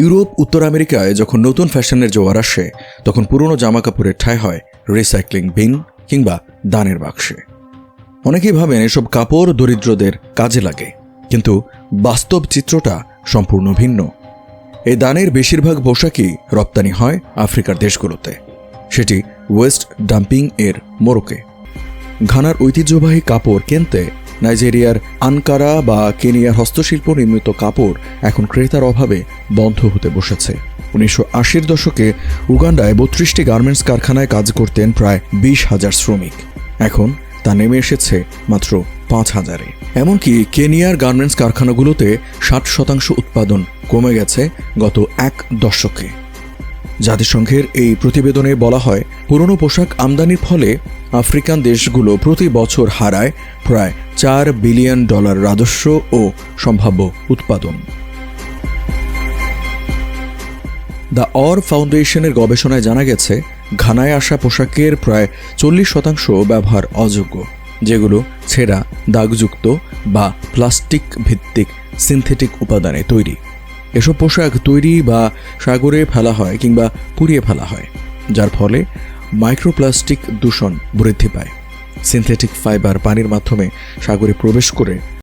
Europe, উত্তর আমেরিকায় যখন নতুন ফ্যাশনের জোয়ার আসে, তখন পুরনো জামা কাপড়ের ঠাঁই হয় রিসাইক্লিং বিন কিংবা দানের বাক্সে। অনেকেই ভাবেন এসব কাপড় দরিদ্রদের কাজে লাগে, কিন্তু বাস্তব চিত্রটা সম্পূর্ণ ভিন্ন। এই দানের বেশিরভাগ পোশাকই রপ্তানি হয় আফ্রিকার দেশগুলোতে। সেটি ওয়েস্ট ডাম্পিং এর মোরকে ঘানার ঐতিহ্যবাহী কাপড় কিনতে নাইজেরিয়ার আনকারা বা কেনিয়ার হস্তশিল্প নির্মিত কাপড় এখন ক্রেতার অভাবে বন্ধ হতে বসেছে। উনিশশো আশির দশকে উগান্ডায় বত্রিশটি গার্মেন্টস কারখানায় কাজ করতেন প্রায় বিশ হাজার শ্রমিক। এখন তা নেমে এসেছে মাত্র পাঁচ হাজারে। এমনকি কেনিয়ার গার্মেন্টস কারখানাগুলোতে ষাট শতাংশ উৎপাদন কমে গেছে গত এক দশকে। জাতিসংঘের এই প্রতিবেদনে বলা হয়, পুরনো পোশাক আমদানির ফলে আফ্রিকান দেশগুলো প্রতি বছর হারায় প্রায় চার বিলিয়ন ডলার রাজস্ব ও সম্ভাব্য উৎপাদন। দ্য অর ফাউন্ডেশনের গবেষণায় জানা গেছে, ঘানায় আসা পোশাকের প্রায় চল্লিশ শতাংশ ব্যবহার অযোগ্য, যেগুলো ছেঁড়া, দাগযুক্ত বা প্লাস্টিক ভিত্তিক সিনথেটিক উপাদানে তৈরি। এসব পোশাক তৈরি বা সাগরে ফেলা হয় কিংবা পুড়িয়ে ফেলা হয়, যার ফলে মাইক্রোপ্লাস্টিক দূষণ বৃদ্ধি পায়। সিনথেটিক ফাইবার পানির মাধ্যমে সাগরে প্রবেশ করে